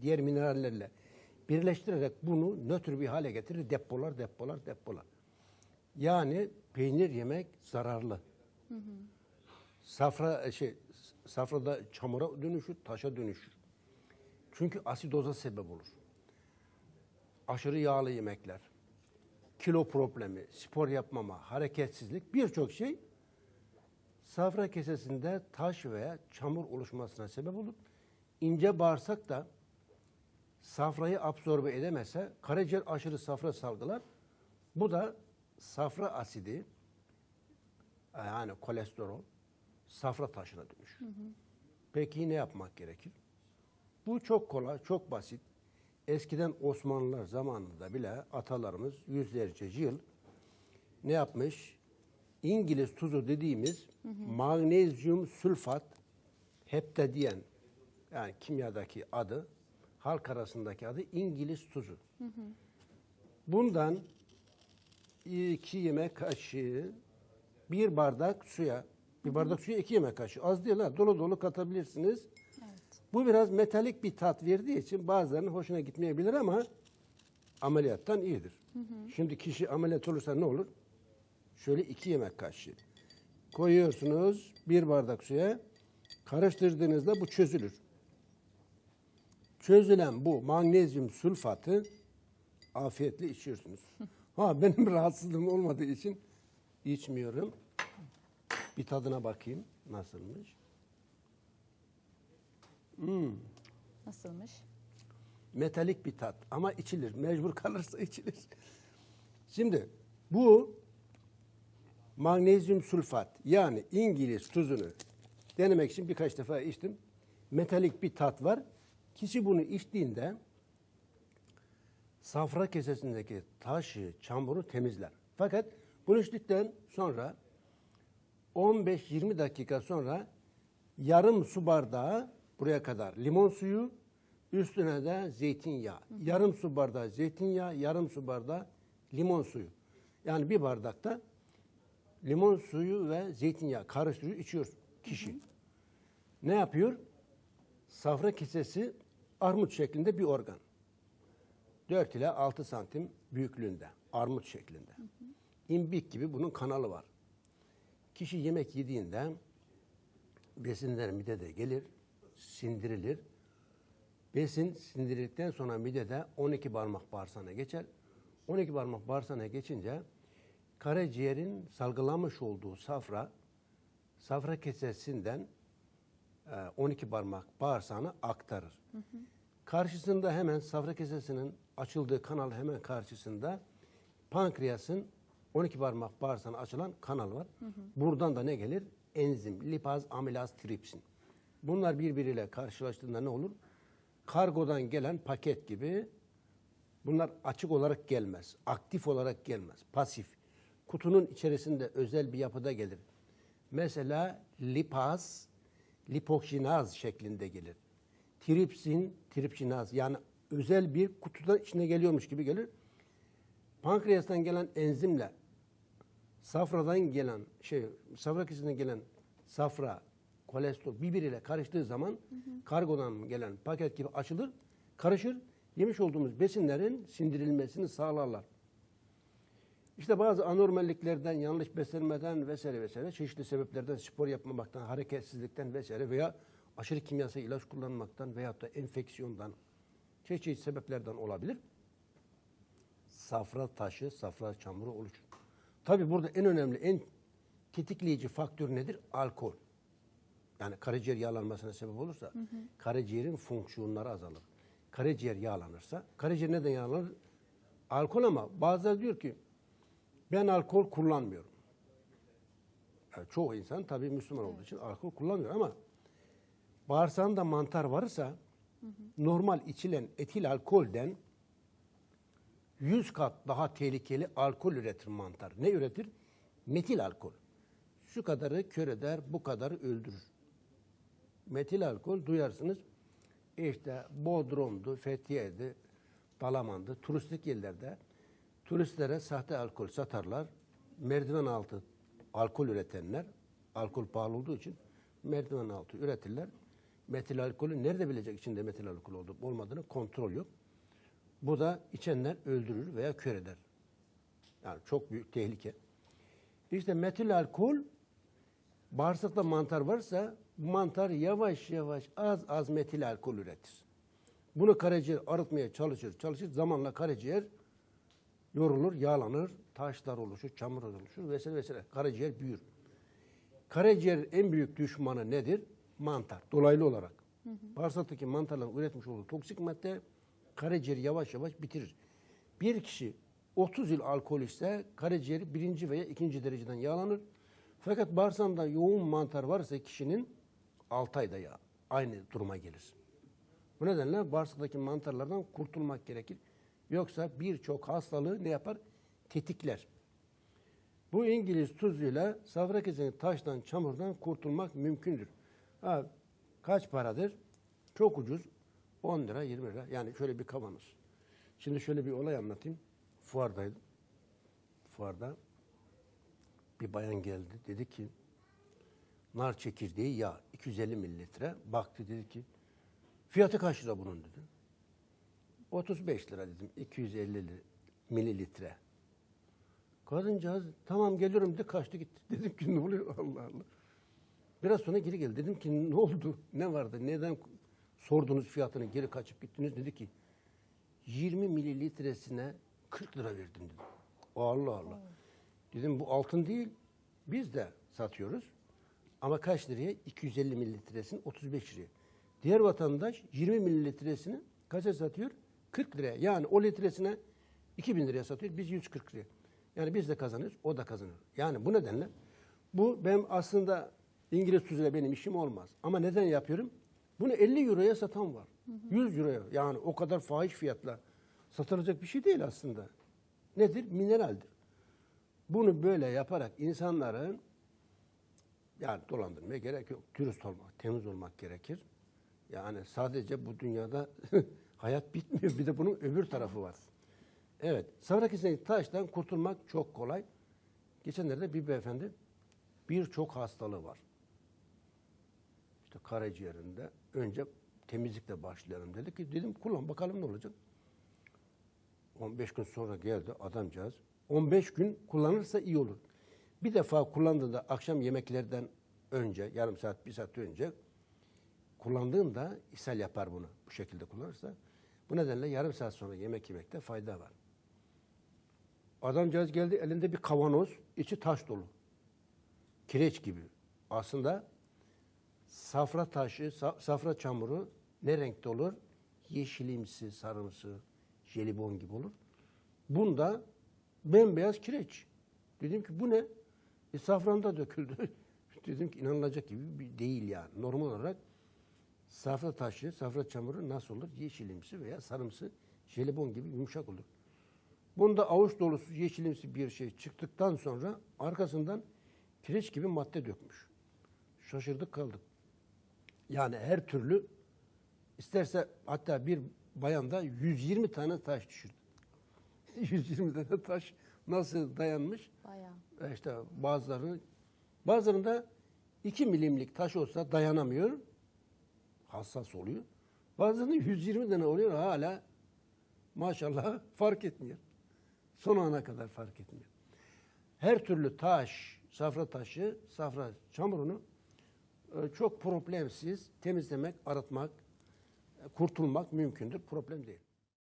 diğer minerallerle birleştirerek bunu nötr bir hale getirir. Depolar, depolar, depolar. Yani peynir yemek zararlı. Safra şey safrada çamura dönüşür, taşa dönüşür. Çünkü asidoza sebep olur. Aşırı yağlı yemekler, kilo problemi, spor yapmama, hareketsizlik birçok şey safra kesesinde taş veya çamur oluşmasına sebep olur. İnce bağırsak da safrayı absorbe edemezse karaciğer aşırı safra salgılar. Bu da safra asidi yani kolesterol safra taşına dönüşür. Peki ne yapmak gerekir? Bu çok kolay, çok basit. Eskiden Osmanlılar zamanında bile atalarımız yüzlerce yıl ne yapmış? İngiliz tuzu dediğimiz magnezyum sülfat heptadiyen yani kimyadaki adı halk arasındaki adı İngiliz tuzu. Bundan iki yemek kaşığı bir bardak suya bir bardak suya iki yemek kaşığı az değil ha dolu dolu katabilirsiniz. Bu biraz metalik bir tat verdiği için bazılarının hoşuna gitmeyebilir ama ameliyattan iyidir. Şimdi kişi ameliyat olursa ne olur? Şöyle iki yemek kaşığı koyuyorsunuz bir bardak suya karıştırdığınızda bu çözülür. Çözülen bu magnezyum sülfatı afiyetle içiyorsunuz. Ha benim rahatsızlığım olmadığı için içmiyorum. Bir tadına bakayım nasılmış. Nasılmış? metalik bir tat ama içilir. Mecbur kalırsa içilir. Şimdi bu magnezyum sülfat yani İngiliz tuzunu denemek için birkaç defa içtim. Metalik bir tat var. Kişi bunu içtiğinde safra kesesindeki taşı, çamuru temizler. Fakat bunu içtikten sonra 15-20 dakika sonra yarım su bardağı buraya kadar limon suyu, üstüne de zeytinyağı. Yarım su bardağı zeytinyağı, yarım su bardağı limon suyu. Yani bir bardakta limon suyu ve zeytinyağı karıştırıyor, içiyor kişi. Ne yapıyor? Safra kesesi armut şeklinde bir organ. 4 ile 6 santim büyüklüğünde, armut şeklinde. İmbik gibi bunun kanalı var. Kişi yemek yediğinde besinler midede gelir, sindirilir. Besin sindirildikten sonra midede 12 parmak bağırsağına geçer. 12 parmak bağırsağına geçince karaciğerin salgılamış olduğu safra, safra kesesinden e, 12 parmak bağırsağına aktarır. Karşısında hemen safra kesesinin açıldığı kanal hemen karşısında pankreasın 12 parmak bağırsağına açılan kanal var. Buradan da ne gelir? Enzim, lipaz, amilaz, tripsin. Bunlar birbiriyle karşılaştığında ne olur? Kargodan gelen paket gibi bunlar açık olarak gelmez. Aktif olarak gelmez. Pasif. Kutunun içerisinde özel bir yapıda gelir. Mesela lipaz, lipokinaz şeklinde gelir. Tripsin, tripsinaz yani özel bir kutuda içine geliyormuş gibi gelir. Pankreastan gelen enzimle safradan gelen şey, safra kesesinden gelen safra, kolesterol birbiriyle karıştığı zaman kargodan gelen paket gibi açılır, karışır. Yemiş olduğumuz besinlerin sindirilmesini sağlarlar. İşte bazı anormalliklerden, yanlış beslenmeden vesaire vesaire çeşitli sebeplerden spor yapmamaktan, hareketsizlikten vesaire veya aşırı kimyasal ilaç kullanmaktan veyahut da enfeksiyondan çeşitli sebeplerden olabilir. Safra taşı, safra çamuru oluşur. Tabi burada en önemli, en tetikleyici faktör nedir? Alkol. Yani karaciğer yağlanmasına sebep olursa karaciğerin fonksiyonları azalır. Karaciğer yağlanırsa, karaciğer neden yağlanır? Alkol ama bazıları diyor ki ben alkol kullanmıyorum. Yani çoğu insan tabii Müslüman olduğu için alkol kullanmıyor ama bağırsağında mantar varsa normal içilen etil alkolden 100 kat daha tehlikeli alkol üretir mantar. Ne üretir? Metil alkol. Şu kadarı kör eder, bu kadarı öldürür. Metil alkol duyarsınız. İşte Bodrum'du, Fethiye'di, Dalaman'dı, turistik yerlerde turistlere sahte alkol satarlar. Merdiven altı alkol üretenler, alkol pahalı olduğu için merdiven altı üretirler. Metil alkolü nerede bilecek içinde metil alkol olup olmadığını kontrol yok. Bu da içenler öldürür veya kör eder. Yani çok büyük tehlike. İşte metil alkol bağırsakta mantar varsa mantar yavaş yavaş az az metil alkol üretir. Bunu karaciğer arıtmaya çalışır, çalışır. Zamanla karaciğer yorulur, yağlanır, taşlar oluşur, çamur oluşur vesaire vesaire. Karaciğer büyür. Karaciğer en büyük düşmanı nedir? Mantar. Dolaylı olarak. Bağırsaktaki mantarların üretmiş olduğu toksik madde karaciğeri yavaş yavaş bitirir. Bir kişi 30 yıl alkol ise karaciğeri birinci veya ikinci dereceden yağlanır. Fakat bağırsağında yoğun mantar varsa kişinin 6 ayda ya aynı duruma gelir. Bu nedenle bağırsaktaki mantarlardan kurtulmak gerekir. Yoksa birçok hastalığı ne yapar? Tetikler. Bu İngiliz tuzuyla safra keseni taştan, çamurdan kurtulmak mümkündür. Ha, kaç paradır? Çok ucuz. 10 lira, 20 lira. Yani şöyle bir kavanoz. Şimdi şöyle bir olay anlatayım. Fuardaydım. Fuarda bir bayan geldi. Dedi ki nar çekirdeği yağ 250 mililitre. Baktı dedi ki fiyatı kaç lira bunun dedi. 35 lira dedim. 250 li- mililitre. Kadıncağız tamam geliyorum dedi kaçtı gitti. Dedim ki ne oluyor Allah Allah. Biraz sonra geri geldi. Dedim ki ne oldu? Ne vardı? Neden sordunuz fiyatını geri kaçıp gittiniz? Dedi ki 20 mililitresine 40 lira verdim dedim. Allah Allah. Dedim bu altın değil. Biz de satıyoruz. Ama kaç liraya? 250 mililitresini 35 liraya. Diğer vatandaş 20 mililitresini kaça satıyor? 40 liraya. Yani o litresine 2000 liraya satıyor. Biz 140 liraya. Yani biz de kazanıyoruz, o da kazanıyor. Yani bu nedenle bu benim aslında İngiliz tuzuyla benim işim olmaz. Ama neden yapıyorum? Bunu 50 euroya satan var. 100 euroya. Yani o kadar fahiş fiyatla satılacak bir şey değil aslında. Nedir? Mineraldir. Bunu böyle yaparak insanların yani dolandırmaya gerek yok. Dürüst olmak, temiz olmak gerekir. Yani sadece bu dünyada hayat bitmiyor. Bir de bunun öbür tarafı var. Evet. Safra keseni taştan kurtulmak çok kolay. Geçenlerde bir beyefendi birçok hastalığı var. İşte karaciğerinde önce temizlikle başlayalım dedik ki dedim kullan bakalım ne olacak. 15 gün sonra geldi adamcağız. 15 gün kullanırsa iyi olur. Bir defa kullandığında akşam yemeklerden önce, yarım saat, bir saat önce kullandığında ishal yapar bunu bu şekilde kullanırsa. Bu nedenle yarım saat sonra yemek yemekte fayda var. Adamcağız geldi elinde bir kavanoz, içi taş dolu. Kireç gibi. Aslında safra taşı, sa- safra çamuru ne renkte olur? Yeşilimsi, sarımsı, jelibon gibi olur. Bunda bembeyaz kireç. Dedim ki bu ne? E, safranda döküldü. Dedim ki inanılacak gibi değil yani. Normal olarak safra taşı, safra çamuru nasıl olur? Yeşilimsi veya sarımsı, jelibon gibi yumuşak olur. Bunda avuç dolusu yeşilimsi bir şey çıktıktan sonra arkasından kireç gibi madde dökmüş. Şaşırdık kaldık. Yani her türlü isterse hatta bir bayanda 120 tane taş düşürdü. 120 tane taş nasıl dayanmış? Bayağı. E İşte bazılarını bazılarında 2 milimlik taş olsa dayanamıyor. Hassas oluyor. Bazılarında 120 tane oluyor hala maşallah fark etmiyor. Son ana kadar fark etmiyor. Her türlü taş, safra taşı, safra çamurunu çok problemsiz temizlemek, arıtmak, e, kurtulmak mümkündür. Problem değil.